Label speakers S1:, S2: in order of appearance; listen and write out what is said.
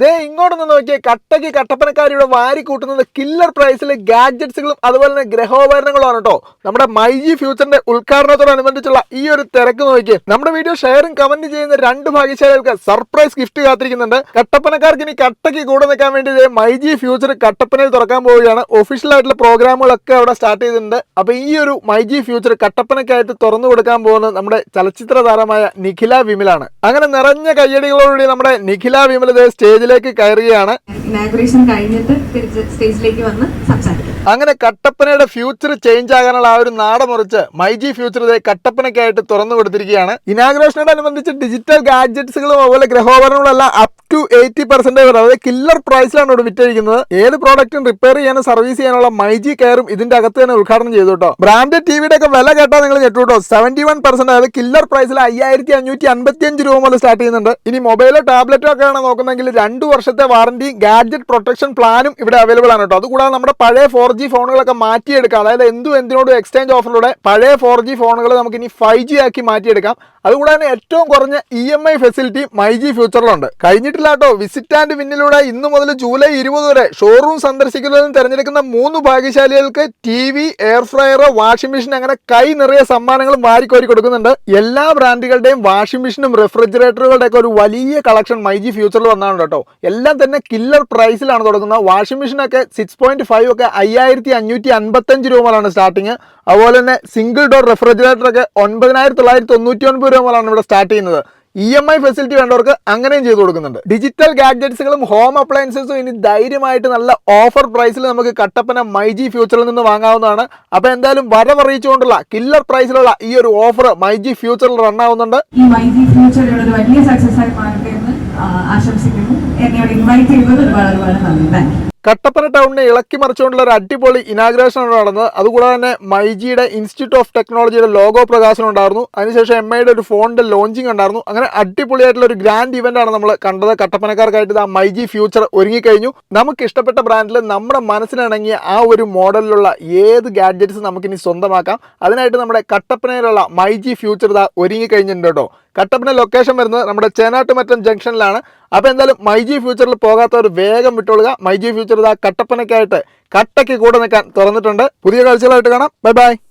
S1: ദേ ഇങ്ങോട്ട് ഇങ്ങോട്ടൊന്ന് നോക്കിയേ. കട്ടയ്ക്ക് കട്ടപ്പനക്കാരിയുടെ വാരി കൂട്ടുന്നത് കില്ലർ പ്രൈസിൽ ഗാഡ്ജറ്റ്സുകളും അതുപോലെ തന്നെ ഗ്രഹോപകരണങ്ങളുമാണ് കേട്ടോ. നമ്മുടെ മൈജി ഫ്യൂച്ചറിന്റെ ഉദ്ഘാടനത്തോടനുബന്ധിച്ചുള്ള ഈ ഒരു തിരക്ക് നോക്കിയേ. നമ്മുടെ വീഡിയോ ഷെയറും കമന്റ് ചെയ്യുന്ന രണ്ട് ഭാഗ്യശാലികൾക്ക് സർപ്രൈസ് ഗിഫ്റ്റ് കാത്തിരിക്കുന്നുണ്ട്. കട്ടപ്പനക്കാർക്ക് ഇനി കട്ടക്ക് കൂടെ നിൽക്കാൻ വേണ്ടി മൈ മൈജി ഫ്യൂച്ചർ കട്ടപ്പനയിൽ തുറക്കാൻ പോവുകയാണ്. ഒഫീഷ്യൽ ആയിട്ടുള്ള പ്രോഗ്രാമുകളൊക്കെ അവിടെ സ്റ്റാർട്ട് ചെയ്തിട്ടുണ്ട്. അപ്പൊ ഈ ഒരു മൈജി ഫ്യൂച്ചർ കട്ടപ്പനക്കായിട്ട് തുറന്നു കൊടുക്കാൻ പോകുന്നത് നമ്മുടെ ചലച്ചിത്ര താരമായ നിഖില വിമലാണ്. അങ്ങനെ നിറഞ്ഞ കയ്യടികളോടുകൂടി നമ്മുടെ നിഖില വിമൽ ദേ സ്റ്റേജിലേക്ക് കയറുകയാണ്.
S2: കഴിഞ്ഞിട്ട് തിരിച്ച് സ്റ്റേജിലേക്ക് വന്ന് സംസാരിക്കും.
S1: അങ്ങനെ കട്ടപ്പനയുടെ ഫ്യൂച്ചർ ചേഞ്ച് ആകാനുള്ള ആ ഒരു നാട മുറിച്ച് മൈജി ഫ്യൂച്ചർ കട്ടപ്പനയ്ക്കായിട്ട് തുറന്നു കൊടുത്തിരിക്കുകയാണ്. ഇനാഗ്രേഷനോടനുബന്ധിച്ച് ഡിജിറ്റൽ ഗാഡ്ജറ്റ്സുകളും അതുപോലെ ഗ്രഹോപകരണങ്ങളും എല്ലാം അപ് ടു എയ്റ്റി പെർസെന്റേജ് വരെ അതായത് കില്ലർ പ്രൈസിലാണ് ഇവിടെ വിറ്റഴിക്കുന്നത്. ഏത് പ്രോഡക്റ്റും റിപ്പയർ ചെയ്യാനും സർവീസ് ചെയ്യാനുള്ള മൈജി കെയറും ഇതിന്റെ അകത്ത് തന്നെ ഉദ്ഘാടനം ചെയ്തു കേട്ടോ. ബ്രാൻഡഡ് ടിവിയുടെ ഒക്കെ വില കേട്ടാൽ നിങ്ങൾ ഞെട്ടു കേട്ടോ. സെവന്റി വൺ പെർസെന്റ് അതായത് കില്ലർ പ്രൈസിൽ അയ്യായിരത്തി അഞ്ഞൂറ്റി അൻപത്തി അഞ്ച് രൂപ മുതൽ സ്റ്റാർട്ട് ചെയ്യുന്നുണ്ട്. ഇനി മൊബൈലോ ടാബ്ലറ്റോ ഒക്കെ ആണ് നോക്കുന്നെങ്കിൽ രണ്ട് വർഷത്തെ വാറണ്ടി ഗാഡ്ജറ്റ് പ്രൊട്ടക്ഷൻ പ്ലാനും ഇവിടെ അവൈലബിൾ ആണ് കേട്ടോ. അതുകൂടാതെ നമ്മുടെ പഴയ ഫോർ ജി ഫോണുകളൊക്കെ മാറ്റിയെടുക്കാം. അതായത് എന്തും എന്തിനോടും എക്സ്ചേഞ്ച് ഓഫറിലൂടെ പഴയ ഫോർ ജി ഫോണുകൾ നമുക്ക് ഇനി ഫൈവ് ജി ആക്കി മാറ്റിയെടുക്കാം. അതുകൂടാതെ ഏറ്റവും കുറഞ്ഞ E M I facility My G ഫ്യൂച്ചറിലുണ്ട് കഴിഞ്ഞിട്ടില്ല കേട്ടോ വിസിറ്റ് ആൻഡ് വിന്നിലൂടെ ഇന്ന് മുതൽ ജൂലൈ ഇരുപത് വരെ ഷോറൂം സന്ദർശിക്കുന്നതിന് തിരഞ്ഞെടുക്കുന്ന മൂന്ന് ഭാഗ്യശാലികൾക്ക് T V air fryer washing machine അങ്ങനെ കൈ നിറയെ സമ്മാനങ്ങൾ വാരിക്കോരി കൊടുക്കുന്നുണ്ട്. എല്ലാ ബ്രാൻഡുകളുടെയും വാഷിംഗ് മെഷീനും റെഫ്രിജറേറ്ററുകളുടെ ഒക്കെ ഒരു വലിയ കളക്ഷൻ മൈജി ഫ്യൂച്ചറിൽ വന്നാണ് കേട്ടോ. എല്ലാം തന്നെ കില്ലർ പ്രൈസിലാണ് തുടങ്ങുന്നത്. വാഷിംഗ് മെഷീനൊക്കെ സിക്സ് പോയിന്റ് ഫൈവ് ഒക്കെ അയ്യായിരത്തി അഞ്ഞൂറ്റി അൻപത്തഞ്ച് രൂപ മുതലാണ് സ്റ്റാർട്ടിങ് അതുപോലെ തന്നെ സിംഗിൾ ഡോർ റെഫ്രിജറേറ്റർ ഒക്കെ ഒൻപതിനായിരത്തി തൊള്ളായിരത്തി തൊണ്ണൂറ്റി ഒൻപത് രൂപ മുതലാണ് ഇവിടെ സ്റ്റാർട്ട് ചെയ്യുന്നത്. ഇ എം ഐ ഫെസിലിറ്റി വേണ്ടവർക്ക് അങ്ങനെയും ചെയ്തു കൊടുക്കുന്നുണ്ട്. ഡിജിറ്റൽ ഗാഡ്ജറ്റ്സുകളും ഹോം അപ്ലയൻസസും ഇനി ധൈര്യമായിട്ട് നല്ല ഓഫർ പ്രൈസിൽ നമുക്ക് കട്ടപ്പന മൈജി ഫ്യൂച്ചറിൽ നിന്ന് വാങ്ങാവുന്നതാണ്. അപ്പോൾ എന്തായാലും വരവറിയിച്ചുകൊണ്ടുള്ള കില്ലർ പ്രൈസിലുള്ള ഈ ഒരു ഓഫർ മൈജി ഫ്യൂച്ചറിൽ റൺ ആവുന്നുണ്ട്.
S2: ഈ മൈജി ഫ്യൂച്ചർ ഒരു വലിയ ആശംസിക്കുന്നു. എന്നെ ഇവിടെ ഇൻവൈറ്റ് ചെയ്തത് ഒരുപാട് ഒരുപാട് നന്ദി. താങ്ക്
S1: കട്ടപ്പന ടൗണിനെ ഇളക്കി മറിച്ചുകൊണ്ടുള്ള ഒരു അടിപൊളി ഇനാഗ്രേഷൻ നടന്നത്. അതുകൂടാതെ തന്നെ മൈജിയുടെ ഇൻസ്റ്റിറ്റ്യൂട്ട് ഓഫ് ടെക്നോളജിയുടെ ലോഗോ പ്രകാശനം ഉണ്ടായിരുന്നു. അതിനുശേഷം എം ഐയുടെ ഒരു ഫോണിന്റെ ലോഞ്ചിങ് ഉണ്ടായിരുന്നു. അങ്ങനെ അടിപൊളിയായിട്ടുള്ള ഒരു ഗ്രാൻഡ് ഇവന്റ് ആണ് നമ്മൾ കണ്ടത്. കട്ടപ്പനക്കാർക്കായിട്ട് ആ മൈജി ഫ്യൂച്ചർ ഒരുങ്ങിക്കഴിഞ്ഞു. നമുക്ക് ഇഷ്ടപ്പെട്ട ബ്രാൻഡിൽ നമ്മുടെ മനസ്സിനിണങ്ങിയ ആ ഒരു മോഡലിലുള്ള ഏത് ഗാഡ്ജറ്റ്സ് നമുക്കിനി സ്വന്തമാക്കാം. അതിനായിട്ട് നമ്മുടെ കട്ടപ്പനയിലുള്ള മൈജി ഫ്യൂച്ചർ ഇതാ ഒരുങ്ങിക്കഴിഞ്ഞിട്ടുണ്ട് കേട്ടോ. കട്ടപ്പന ലൊക്കേഷൻ വരുന്നത് നമ്മുടെ ചേനാട്ടുമറ്റം ജംഗ്ഷനിലാണ്. അപ്പോൾ എന്തായാലും മൈജി ഫ്യൂച്ചറിൽ പോകാത്തവർ വേഗം വിട്ടോളുക മൈജി ഫ്യൂച്ചർ ഇതാ കട്ടപ്പനയ്ക്കായിട്ട് കട്ടയ്ക്ക് കൂടെ നിൽക്കാൻ തുറന്നിട്ടുണ്ട്. പുതിയ കാഴ്ചകളായിട്ട് കാണാം. Bye bye